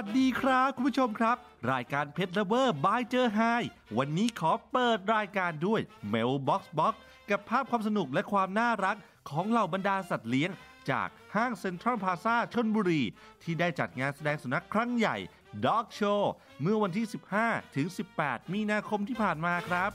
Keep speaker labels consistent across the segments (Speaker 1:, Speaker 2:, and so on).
Speaker 1: วัสดีครับคุณผู้ชมครับ รายการเพชรเลเวอร์บายเจอไฮวันนี้ขอเปิดรายการด้วยเมลบ็อกซ์บ็อกกับภาพความสนุกและความน่ารักของเหล่าบรรดาสัตว์เลี้ยง จากห้างเซ็นทรัลพลาซาชนบุรี ที่ได้จัดงานแสดงสุนัขครั้งใหญ่ Dog Show เมื่อวันที่ 15 ถึง 18 มีนาคมที่ผ่านมาครับ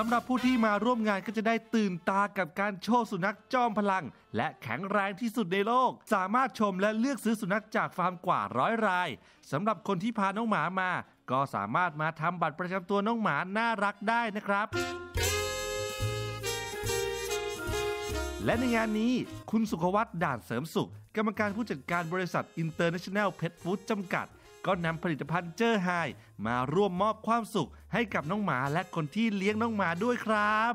Speaker 1: สำหรับผู้ที่มาร่วมงานก็จะได้ตื่นตากับการโชว์สุนัขจอมพลัง และแข็งแรงที่สุดในโลก สามารถชมและเลือกซื้อสุนัขจากฟาร์มกว่าร้อยรายสำหรับคนที่พาน้องหมามา ก็สามารถมาทำบัตรประจำตัวน้องหมาน่ารักได้นะครับและในงานนี้คุณสุขวัตด่านเสริมสุข กรรมการผู้จัดการบริษัท International Pet Food จำกัด ก็นำผลิตภัณฑ์เจอไฮมาร่วมมอบความสุขให้กับน้องหมาและคนที่เลี้ยงน้องหมาด้วยครับ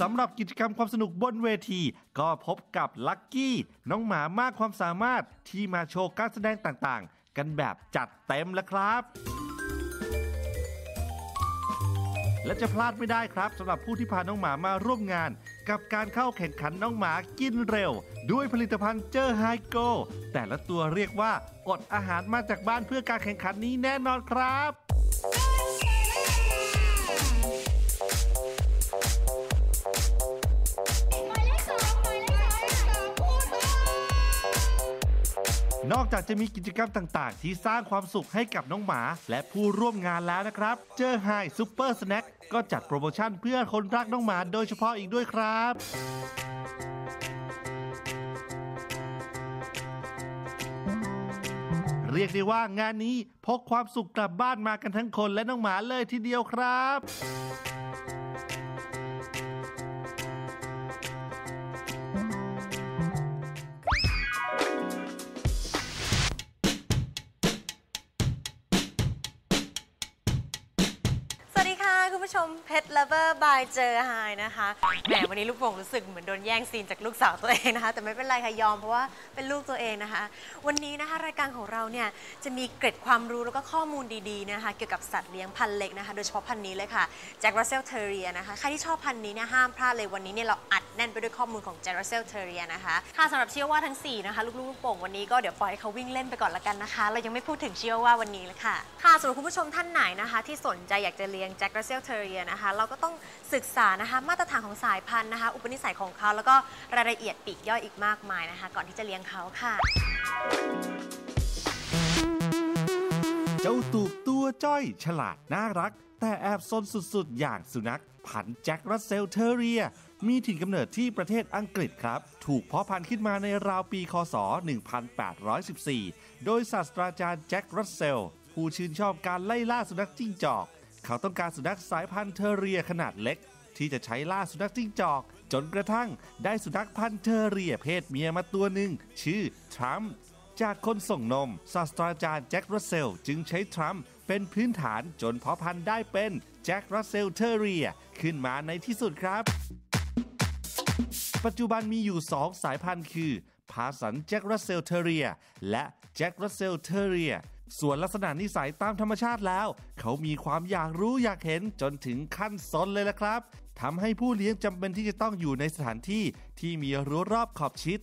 Speaker 1: สำหรับกิจกรรมความสนุกบนเวที ก็พบกับลักกี้ น้องหมามากความสามารถที่มาโชว์การแสดงต่างๆ กันแบบจัดเต็มแล้วครับ และจะพลาดไม่ได้ครับสำหรับผู้ที่พาน้องหมามาร่วมงาน กับการเข้าแข่งขันน้องหมากินเร็ว ด้วยผลิตภัณฑ์เจอไฮโก แต่ละตัวเรียกว่าอดอาหารมาจากบ้านเพื่อการแข่งขันนี้แน่นอนครับ นอกจากจะมีกิจกรรมต่างๆ ที่สร้างความสุขให้กับน้องหมา และผู้ร่วมงานแล้วนะครับ เจอไฮซูเปอร์สแน็คก็จัดโปรโมชั่นเพื่อคนรักน้องหมาโดยเฉพาะอีกด้วยครับเรียกได้ว่างานนี้พกความสุขกลับบ้านมากันทั้งคนและน้องหมาเลยทีเดียวครับ
Speaker 2: คุณผู้ชมเพ t เลเวอร์บายเจอไฮนะคะ แหมวันนี้ลูกโป่งรู้สึกเหมือนโดนแย่งซีนจากลูกสาวตัวเองนะคะ แต่ไม่เป็นไรค่ะยอมเพราะว่าเป็นลูกตัวเองนะคะ วันนี้นะคะรายการของเราเนี่ยจะมีเกร็ดความรู้แล้วก็ข้อมูลดีๆนะคะ เกี่ยวกับสัตว์เลี้ยงพันธุ์เล็กนะคะ โดยเฉพาะพันธุ์นี้เลยค่ะแจ็ครัสเซลเทเรียนะคะ ใครที่ชอบพันธุ์นี้เนี่ยห้ามพลาดเลยวันนี้เนี่ยเราอัด แน่นไปด้วยข้อมูลของแจ็ครัสเซลเทเรียนะคะ ค่ะสำหรับเชื่อว่าทั้งสี่นะคะ ลูกๆลูกโป่งวันนี้ก็เดี๋ยวปล่อยให้เขาวิ่งเล่นไปก่อนละกันนะคะ เรายังไม่พูดถึงเชื่อว่าวันนี้เลยค่ะ ค่ะสำหรับคุณผู้ชมท่านไหนนะคะ ที่สนใจอยากจะเลี้ยงแจ็ครัสเซลเทเรียนะคะ เราก็ต้องศึกษานะคะ มาตรฐานของสายพันธุ์นะคะ อุปนิสัยของเขาแล้วก็รายละเอียดปีกย่อยอีกมากมายนะคะ ก่อนที่จะเลี้ยงเขาค่ะ
Speaker 1: เจ้าตูบตัวจ้อยฉลาดน่ารัก แต่แอบซนสุดๆ อย่างสุนัข พันธุ์แจ็ครัสเซลเทอเรีย มีถิ่นกำเนิดที่ประเทศอังกฤษครับ ถูกเพาะพันธุ์ขึ้นมาในราวปีคศ 1814 โดยศาสตราจารย์แจ็ครัสเซล ผู้ชื่นชอบการไล่ล่าสุนัขจิ้งจอก เขาต้องการสุนัขสายพันธุ์เทอเรียขนาดเล็ก ที่จะใช้ล่าสุนัขจิ้งจอก จนกระทั่งได้สุนัขพันธุ์เทอเรียเพศเมียมาตัวหนึ่งชื่อทรัมป์จากคนส่งนม ศาสตราจารย์แจ็ครัสเซลจึงใช้ทรัมป์เป็นพื้นฐานจนเพาะพันธุ์ได้เป็นแจ็ครัสเซลเทอเรีย ขึ้นมาในที่สุดครับ ปัจจุบันมีอยู่ 2 สายพันธุ์คือพาสันแจ็ครัสเซลเทเรีย และแจ็ครัสเซลเทเรีย ส่วนลักษณะนิสัยตามธรรมชาติแล้ว เขามีความอยากรู้อยากเห็นจนถึงขั้นซนเลยละครับทำให้ผู้เลี้ยงจำเป็นที่จะต้องอยู่ในสถานที่ที่มีรั้วรอบขอบชิด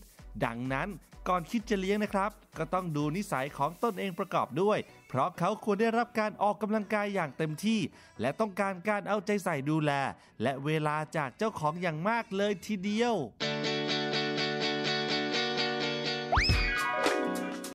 Speaker 1: ดังนั้นก่อนคิดจะเลี้ยงนะครับ ก็ต้องดูนิสัยของตนเองประกอบด้วย เพราะเขาควรได้รับการออกกำลังกายอย่างเต็มที่ และต้องการการเอาใจใส่ดูแล และเวลาจากเจ้าของอย่างมากเลยทีเดียว